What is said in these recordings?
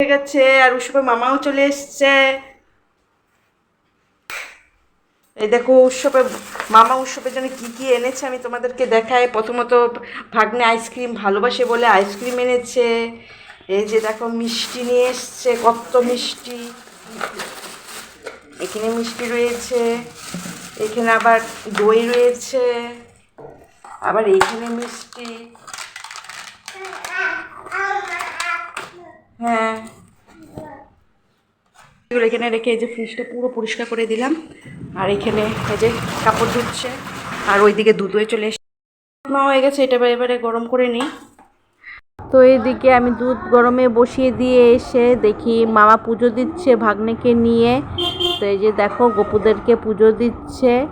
হয়ে গেছে, আর উৎসবের মামাও চলে এসছে। এই দেখো উৎসবে মামা উৎসবের জন্য কি কি এনেছে আমি তোমাদেরকে দেখাই। প্রথমত ভাগ্নে আইসক্রিম ভালোবাসে বলে আইসক্রিম এনেছে। এই যে দেখো মিষ্টি নিয়ে এসছে কত মিষ্টি। এখানে মিষ্টি রয়েছে, এখানে আবার দই রয়েছে, আবার এইখানে মিষ্টি। হ্যাঁ। এগুলো এখানে রেখে এই যে ফ্রিজটা পুরো পরিষ্কার করে দিলাম। আর এখানে এই যে কাপড় ধুচ্ছে। আর ওইদিকে দুধ হয়ে চলে এসে মা হয়ে গেছে এটা এবারে- এবারে গরম করে নিই। তো এইদিকে আমি দুধ গরমে বসিয়ে দিয়ে এসে দেখি মামা পুজো দিচ্ছে ভাগ্নেকে নিয়ে। তো এই যে দেখো গোপুদেরকে পুজো দিচ্ছে।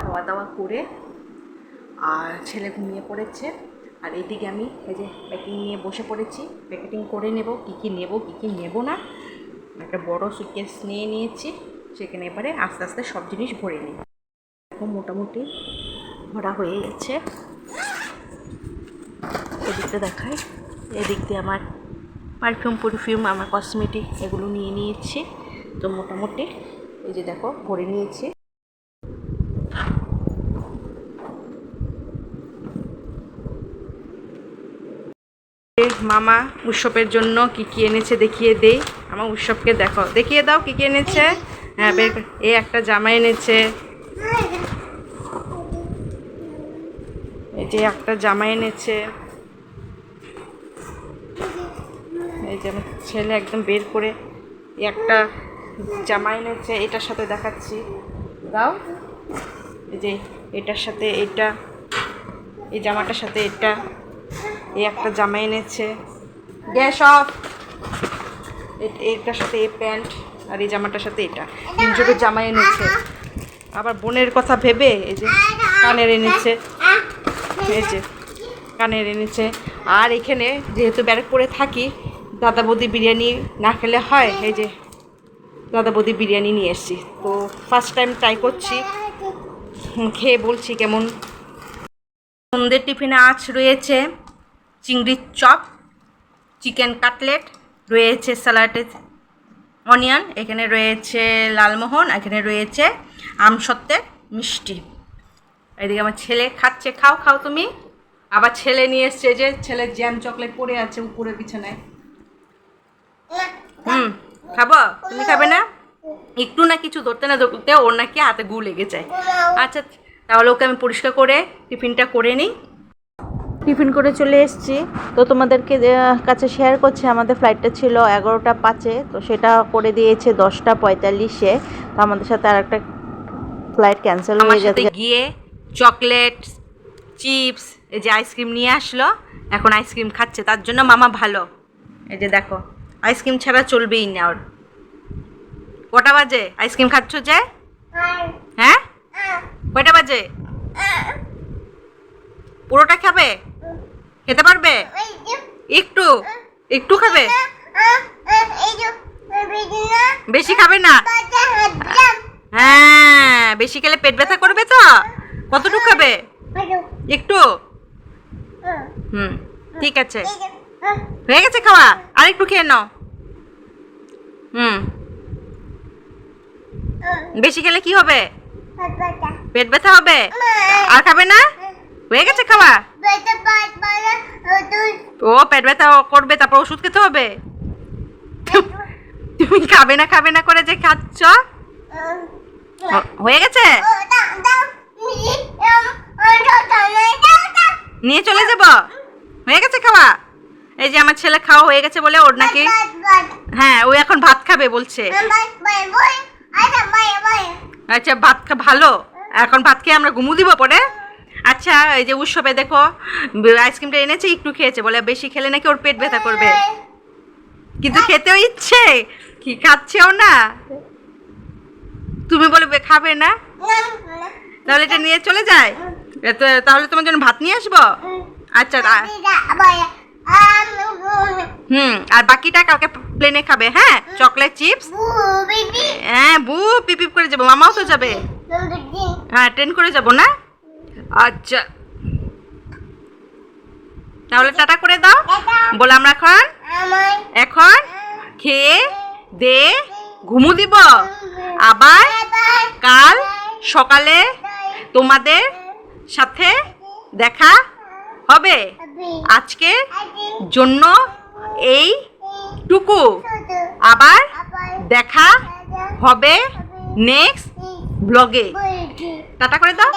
খাওয়া দাওয়া করে আর ছেলে ঘুমিয়ে পড়েছে। আর এইদিকে আমি এই যে প্যাকিং নিয়ে বসে পড়েছি। প্যাকেটিং করে নেব, কী কী নেব, কী কী নেব না। একটা বড় সুটকেস নিয়ে নিয়েছি, সেখানে এবারে আস্তে আস্তে সব জিনিস ভরে নিই। এখন মোটামুটি ভরা হয়ে গেছে। এদিকটা দেখাই। এদিক দিয়ে আমার পারফিউম পারফিউম আমার কসমেটিক এগুলো নিয়ে নিয়েছি। তো মোটামুটি এই যে দেখো, ভরে নিয়েছি। মামা উৎসবের জন্য কি কি এনেছে দেখিয়ে দেই। আমার উৎসবকে দেখো। দেখিয়ে দাও কি কি এনেছে। হ্যাঁ বের এই একটা জামা এনেছে। যে একটা জামা এনেছে। এই যে আমার ছেলে একদম বের করে একটা জামা এনেছে। এটার সাথে দেখাচ্ছি। দাও। এই যে এটার সাথে এটা, এই জামাটার সাথে এটা। এই একটা জামা এনেছে। Gas off. এটার সাথে এই প্যান্ট আর এই জামাটার সাথে এটা। তিন জোড়ো জামা এনেছে। আবার বোনের কথা ভেবে এই যে কানের এনেছে। এই যে কানের এনেছে। আর এখানে যেহেতু ব্যারাকপুরে থাকি দাদা বৌদি বিরিয়ানি না খেলে হয়, এই যে দাদা বৌদি বিরিয়ানি নিয়ে এসেছি। তো ফার্স্ট টাইম ট্রাই করছি। খেয়ে বলছি কেমন। সন্ধ্যের টিফিনে আজ রয়েছে চিংড়ির চপ, চিকেন কাটলেট, রয়েছে স্যালাডে, অনিয়ন, এখানে রয়েছে লালমোহন, এখানে রয়েছে আমসত্ত্বের মিষ্টি। এদিকে আমার ছেলে খাচ্ছে, খাও খাও তুমি। আবার ছেলে নিয়ে এসছে যে ছেলের জ্যাম চকলেট পড়ে আছে উপরে বিছানায় হুম, খাব? তুমি খাবে না? একটু না কিছু ধরতে না ধরতে ওর নাকি হাতে গু লেগে যায় আচ্ছা তাহলে ওকে আমি পরিষ্কার করে টিফিনটা করে নিই। টিফিন করে চলে এসেছি। তো তোমাদেরকে কাছে শেয়ার করছি আমাদের ফ্লাইটটা ছিল এগারোটা পাঁচে তো সেটা করে দিয়েছে দশটা পঁয়তাল্লিশে। তো আমাদের সাথে আর একটা ফ্লাইট ক্যান্সেল হয়ে যাচ্ছে গিয়ে চকলেট চিপস এই যে আইসক্রিম নিয়ে আসলো এখন আইসক্রিম খাচ্ছে তার জন্য মামা ভালো। এই যে দেখো আইসক্রিম ছাড়া চলবেই না ওর। কটা বাজে? আইসক্রিম খাচ্ছ যে? হ্যাঁ? কয়টা বাজে? পুরোটা খাবে? খেতে পারবে? একটু একটু খাবে? বেশি খাবে না? হ্যাঁ বেশি খেলে পেট ব্যথা করবে তো? কতটুকু খাবে? একটু? হুম ঠিক আছে। হয়ে গেছে খাওয়া? আর একটু খেয়ে নাও। হুম। বেশি খেলে কি হবে? পেট ব্যথা। হবে? আর খাবে না? হয়ে গেছে খাওয়া? ও, পেট ব্যথা করবে, তারপর ওষুধ খেতে হবে? তুমি খাবে না খাবে না করে যে খাচ্ছ? হয়ে গেছে? নিয়ে চলে যাব? হয়ে গেছে খাওয়া? এই যে আমার ছেলে খাওয়া হয়ে গেছে বলে ওর নাকি হ্যাঁ ও এখন ভাত খাবে বলছে। আচ্ছা ভাত খা ভালো। এখন ভাত খেয়ে আমরা ঘুমু দিব পরে। আচ্ছা এই যে উৎসবে দেখো আইসক্রিমটা এনেছে একটু খেয়েছে। বলে বেশি খেলে নাকি ওর পেট ব্যথা করবে? কিন্তু খেতেও ইচ্ছে? কি খাচ্ছেও না? তুমি বলবে খাবে না? তাহলে এটা নিয়ে চলে যায়? তাহলে তোমার জন্য ভাত নিয়ে আসব? আচ্ছা হুম আর বাকিটা কালকে প্লেনে খাবে হ্যাঁ? Chocolate chips? হ্যাঁ বু পিপিপ করে যাব মামাও তো যাবে। হ্যাঁ ট্রেন করে যাব না? আচ্ছা। তাহলে টাটা করে দাও। বলে আমরা এখন এখন খেয়ে দে ঘুমু দিব। আবার কাল সকালে তোমাদের সাথে দেখা হবে। আজকে জন্য এইটুকু। আবার দেখা হবে নেক্সট ব্লগে টাটা করে দাও।